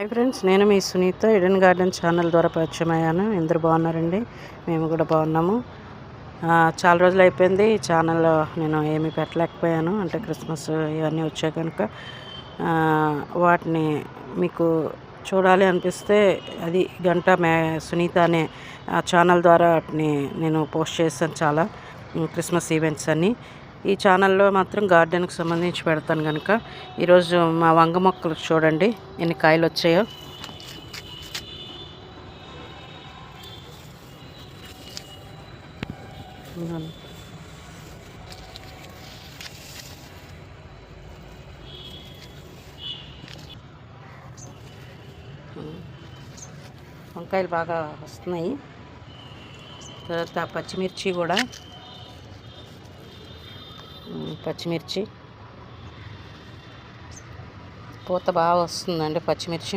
Hi friends నేను మీ Sunitha Eden garden channel ద్వారా పరిచయం అయ్యాను బాగున్నారండి? మేము కూడా బాగున్నాము. చాలా రోజులు అయిపోయింది. ఈ ఛానల్లో నేను ఏమీ పెట్టలేకపోయాను. అంటే క్రిస్మస్ ఇవన్నీ వచ్చాయి కనుక వాటిని మీకు చూడాలి అనిపిస్తే అది గంట మే సునీత అనే ఆ ఛానల్ ద్వారా వాటిని నేను పోస్ట్ చేశాను చాలా క్రిస్మస్ ఈవెంట్స్ అన్నీ. ఈ ఛానల్లో మాత్రం గార్డెన్కి సంబంధించి పెడతాను కనుక ఈరోజు మా వంగ మొక్కలు చూడండి ఎన్ని కాయలు వచ్చాయో. వంకాయలు బాగా వస్తున్నాయి. తర్వాత పచ్చిమిర్చి కూడా. పచ్చిమిర్చి. పూత బాగా వస్తుందండి పచ్చిమిర్చి.